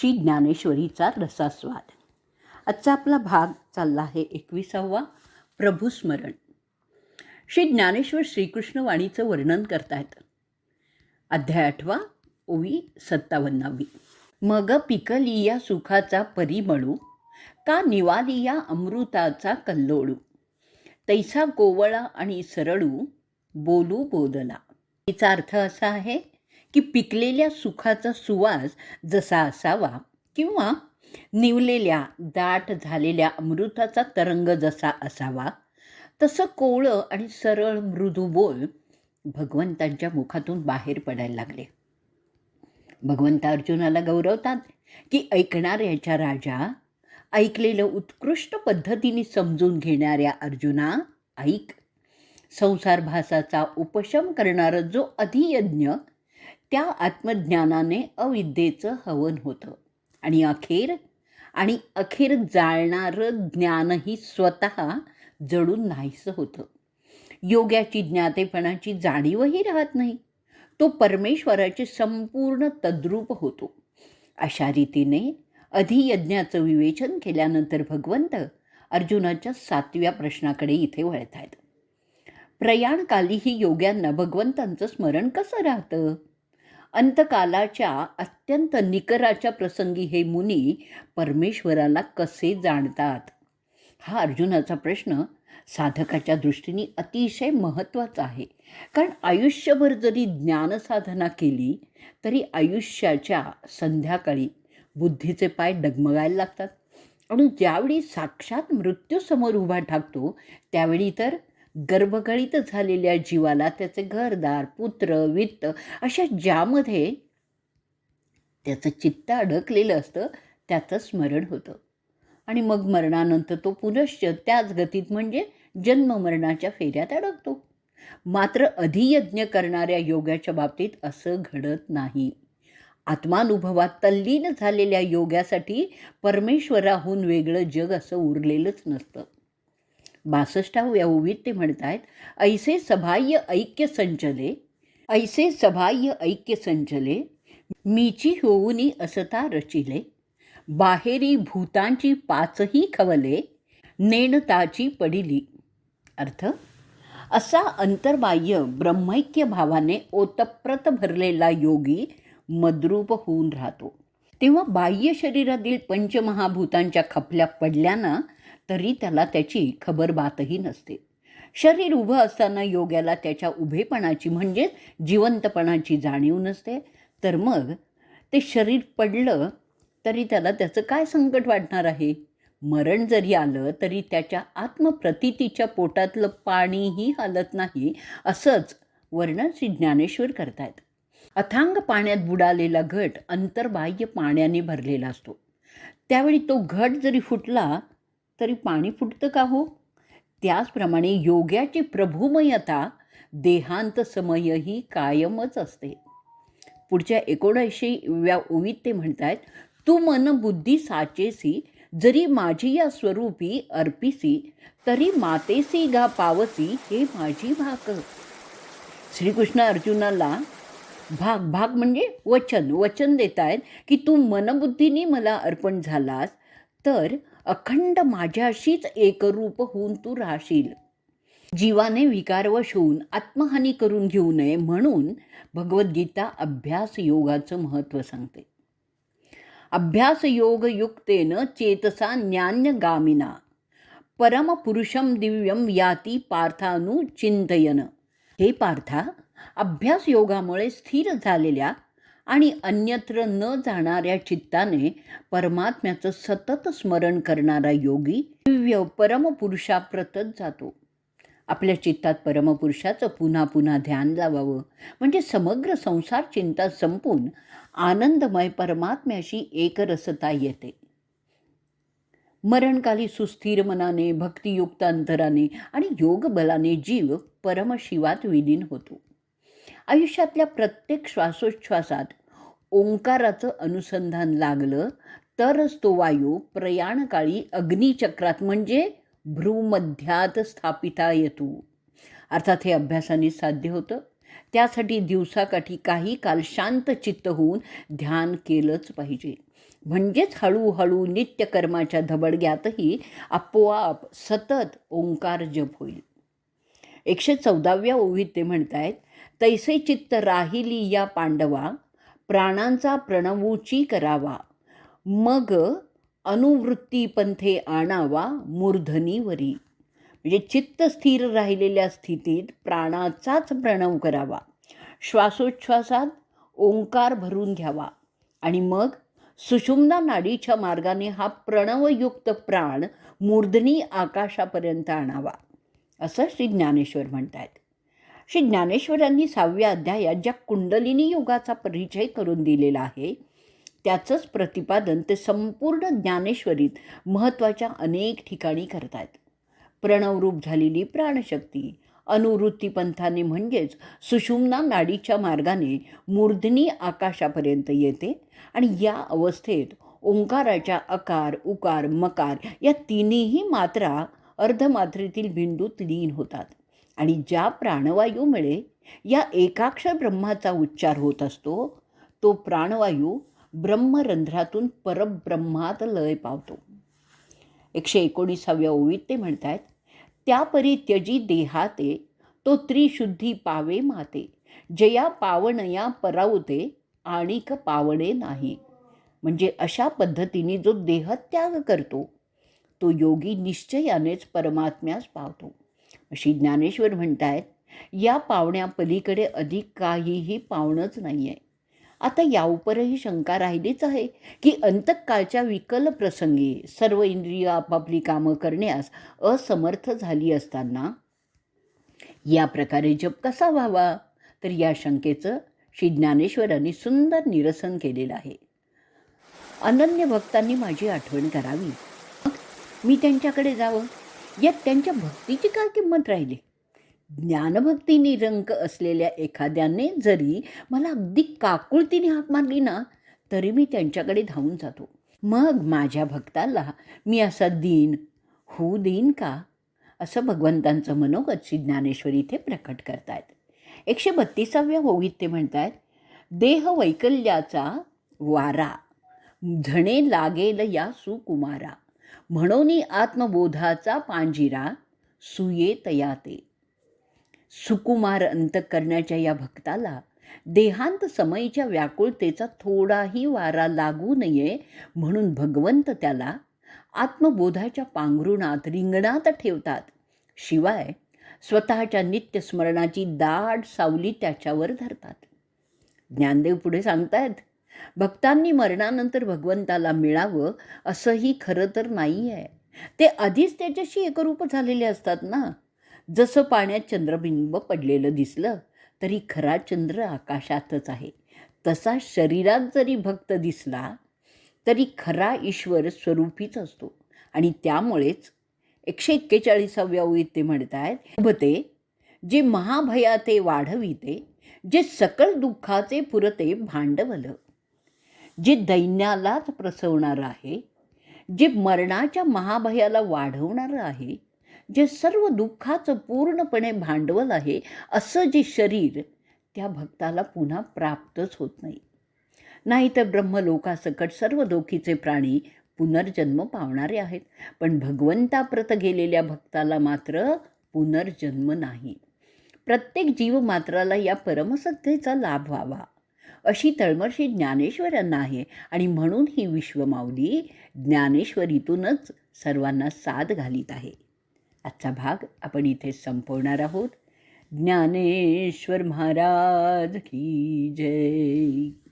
श्री ज्ञानेश्वरीचा रसास्वाद. आजचा आपला भाग चालला आहे एकविसावा प्रभुस्मरण. श्री ज्ञानेश्वर श्रीकृष्णवाणीचं वर्णन करतायत. अध्याय आठवा ओवी सत्तावन्नावी. मग पिकली या सुखाचा परिमळू का निवाली या अमृताचा कल्लोळू. तैसा कोवळा आणि सरळू बोलू बोदला. तिचा अर्थ असा आहे की पिकलेल्या सुखाचा सुवास जसा असावा किंवा निवलेल्या दाट झालेल्या अमृताचा तरंग जसा असावा तसं कोवळं आणि सरळ मृदू बोल भगवंतांच्या मुखातून बाहेर पडायला लागले. भगवंत अर्जुनाला गौरवतात की ऐकणाऱ्याच्या राजा ऐकलेलं उत्कृष्ट पद्धतीने समजून घेणाऱ्या अर्जुना ऐक. संसार भासाचा उपशम करणारं जो अधियज्ञ त्या आत्मज्ञानाने अविद्येचं हवन होतं. आणि अखेर आणि अखेर जाळणारं ज्ञानही स्वतः जडून नाहीसं होतं. योग्याची ज्ञातेपणाची जाणीवही राहत नाही. तो परमेश्वराचे संपूर्ण तद्रूप होतो. अशा रीतीने अधियज्ञाचं विवेचन केल्यानंतर भगवंत अर्जुनाच्या सातव्या प्रश्नाकडे इथे वळत आहेत प्रयाणकालीही योग्यांना भगवंतांचं स्मरण कसं राहतं? अंतकालाच्या अत्यंत निकराच्या प्रसंगी हे मुनी परमेश्वराला कसे जाणतात? हा अर्जुनाचा प्रश्न साधकाच्या दृष्टीने अतिशय महत्त्वाचा आहे. कारण आयुष्यभर जरी ज्ञानसाधना केली तरी आयुष्याच्या संध्याकाळी बुद्धीचे पाय डगमगायला लागतात. आणि ज्यावेळी साक्षात मृत्यूसमोर उभा ठाकतो त्यावेळी तर गर्भगळीत झालेल्या जीवाला त्याचे घरदार पुत्र वित्त अशा ज्यामध्ये त्याचं चित्त अडकलेलं असतं त्याचं स्मरण होतं. आणि मग मरणानंतर तो पुनश्च त्याच गतीत म्हणजे जन्ममरणाच्या फेऱ्यात अडकतो. मात्र अधियज्ञ करणाऱ्या योगाच्या बाबतीत असं घडत नाही. आत्मानुभवात तल्लीन झालेल्या योगासाठी परमेश्वराहून वेगळं जग असं उरलेलंच नसतं. बासष्टाव्या ओवीत ते म्हणतायत ऐसे सभाह्य ऐक्य संचले ऐसे सभाह्य ऐक्य संचले मीची होऊनी असता रचिले बाहेरी भूतांची पाचही खवले नेणताची पडिली. अर्थ असा अंतर्बाह्य ब्रह्मैक्य भावाने ओतप्रत भरलेला योगी मद्रूप होऊन राहतो. तेव्हा बाह्य शरीरातील पंचमहाभूतांच्या खपल्या पडल्यानं तरी त्याला त्याची खबरबातही नसते. शरीर उभं असताना योग्याला त्याच्या उभेपणाची म्हणजेच जिवंतपणाची जाणीव नसते. तर मग ते शरीर पडलं तरी त्याला त्याचं काय संकट वाटणार आहे? मरण जरी आलं तरी त्याच्या आत्मप्रतितीच्या पोटातलं पाणीही हलत नाही असंच वर्णन श्री ज्ञानेश्वर करतायत. अथांग पाण्यात बुडालेला घट अंतर्बाह्य पाण्याने भरलेला असतो. त्यावेळी तो घट जरी फुटला तरी पाणी फुटतं का हो? त्याचप्रमाणे योग्याची प्रभुमयता देहांत समयही कायमच असते. पुढच्या एकोणऐंशीव्या ओवीत ते म्हणतायत तू मन बुद्धी साचेसी जरी माझी या स्वरूपी अर्पिसी तरी मातेसी गा पावसी हे माझी भाक. श्रीकृष्ण अर्जुनाला भाग भाग म्हणजे वचन वचन देत आहेत की तू मनबुद्धीने मला अर्पण झालास तर अखंड माझ्याशीच एकरूप होऊन तू राहशील. जीवाने विकारवश होऊन आत्महानी करून घेऊ नये म्हणून भगवद्गीता अभ्यास योगाचं महत्त्व सांगते. अभ्यास योग युक्तेन चेतसा ज्ञान्यगामिना. परमपुरुषम दिव्यम याती पार्थानुचिंतयन हे पार्था अभ्यास योगामुळे स्थिर झालेल्या आणि अन्यत्र न जाणाऱ्या चित्ताने परमात्म्याचं सतत स्मरण करणारा योगी दिव्य परमपुरुषाप्रतच जातो. आपल्या चित्तात परमपुरुषाचं पुन्हा पुन्हा ध्यान लावावं म्हणजे समग्र संसार चिंता संपून आनंदमय परमात्म्याशी एकरसता येते. मरणकाली सुस्थिर मनाने भक्तियुक्त अंतराने आणि योगबलाने जीव परमशिवात विलीन होतो. आयुष्यातल्या प्रत्येक श्वासोच्छ्वासात ओंकाराचं अनुसंधान लागलं तरच तो वायू प्रयाणकाळी अग्निचक्रात म्हणजे भ्रूमध्यात स्थापिता येतो. अर्थात हे अभ्यासाने साध्य होतं. त्यासाठी दिवसाकाठी काही काल शांत चित्त होऊन ध्यान केलंच पाहिजे. म्हणजेच हळूहळू नित्यकर्माच्या धबडग्यातही आपोआप सतत ओंकार जप होईल. एकशे चौदाव्या ओवीत ते म्हणतायत तैसे चित्त राहिली या पांडवा प्राणांचा प्रणवूची करावा. मग अनुवृत्ती पंथे आणावा मूर्धनीवरी. म्हणजे चित्त स्थिर राहिलेल्या स्थितीत प्राणाचाच प्रणव करावा. श्वासोच्छ्वासात ओंकार भरून घ्यावा. आणि मग सुषुम्ना नाडीच्या मार्गाने हा प्रणवयुक्त प्राण मूर्धनी आकाशापर्यंत आणावा. असं श्री ज्ञानेश्वर म्हणतात श्री ज्ञानेश्वरांनी सहाव्या अध्यायात ज्या कुंडलिनी योगाचा परिचय करून दिलेला आहे त्याचंच प्रतिपादन ते संपूर्ण ज्ञानेश्वरीत महत्त्वाच्या अनेक ठिकाणी करतात प्रणवरूप झालेली प्राणशक्ती अनुवृत्ती पंथाने म्हणजेच सुषुम्ना नाडीच्या मार्गाने मूर्धनी आकाशापर्यंत येते आणि या अवस्थेत ओंकाराच्या अकार उकार मकार या तिन्ही मात्रा अर्धमात्रेतील बिंदूत लीन होतात. आणि ज्या प्राणवायूमुळे या एकाक्षर ब्रह्माचा उच्चार होत असतो तो प्राणवायू ब्रह्मरंध्रातून परब्रह्मात लय पावतो. एकशे एकोणीसाव्या ओवीत ते म्हणत त्या त्यापरी त्यजी देहाते तो त्रिशुद्धी पावे माते. जया पावणया परावते आणिक पावणे नाही. म्हणजे अशा पद्धतीने जो देहत्याग करतो तो योगी निश्चयानेच परमात्म्यास पावतो. अशी ज्ञानेश्वर म्हणतायत या पावण्या पलीकडे अधिक काहीही पावणंच नाही आहे आता याउपरही शंका राहिलीच आहे की अंतकाळच्या विकल प्रसंगी सर्व इंद्रिय आपापली कामं करण्यास असमर्थ झाली असताना या प्रकारे जप कसा व्हावा? तर या शंकेचं श्री ज्ञानेश्वरांनी सुंदर निरसन केलेलं आहे. अनन्य भक्तांनी माझी आठवण करावी. मग मी त्यांच्याकडे जावं? यात त्यांच्या भक्तीची काय किंमत राहिली? ज्ञानभक्तीने रंग असलेल्या एखाद्याने जरी मला अगदी काकुळतीने हाक मारली ना तरी मी त्यांच्याकडे धावून जातो. मग माझ्या भक्ताला मी असा दीन होऊ देईन का? असं भगवंतांचं मनोगत श्री ज्ञानेश्वरी इथे प्रकट करतायत. एकशे बत्तीसाव्या ओवीत ते म्हणतायत देह वैकल्याचा वारा झणे लागेल या सुकुमारा. म्हणून आत्मबोधाचा पांजिरा सुये तयाते. सुकुमार अंत करण्याच्या या भक्ताला देहांत समयीच्या व्याकुळतेचा थोडाही वारा लागू नये म्हणून भगवंत त्याला आत्मबोधाच्या पांघरुणात रिंगणात ठेवतात. शिवाय स्वतःच्या नित्यस्मरणाची दाट सावली त्याच्यावर धरतात. ज्ञानदेव पुढे सांगतायत भक्तांनी मरणानंतर भगवंताला मिळावं असंही खरं तर नाही आहे. ते आधीच त्याच्याशी एकरूप झालेले असतात ना. जसं पाण्यात चंद्रबिंब पडलेलं दिसलं तरी खरा चंद्र आकाशातच आहे. तसा शरीरात जरी भक्त दिसला तरी खरा ईश्वर स्वरूपीच असतो. आणि त्यामुळेच एकशे एक्केचाळीसाव्या ओळीत ते म्हणत आहेत भते जे महाभयाते वाढविते जे सकल दुःखाचे पुरते भांडवल. जे दैन्यालाच प्रसवणारं आहे जे मरणाच्या महाभयाला वाढवणारं आहे जे सर्व दुःखाचं पूर्णपणे भांडवल आहे असं जे शरीर त्या भक्ताला पुन्हा प्राप्तच होत नाही. नाहीतर ब्रह्मलोकासकट सर्व दोखीचे प्राणी पुनर्जन्म पावणारे आहेत. पण भगवंताप्रत गेलेल्या भक्ताला मात्र पुनर्जन्म नाही. प्रत्येक जीवमात्राला या परमसत्तेचा लाभ व्हावा. अशी तळमळशी ज्ञानेश्वरांना आहे आणि म्हणून ही विश्वमाऊली ज्ञानेश्वरीतूनच सर्वांना साथ घालीत आहे. आजचा भाग आपण इथे संपवणार आहोत. ज्ञानेश्वर महाराज की जय.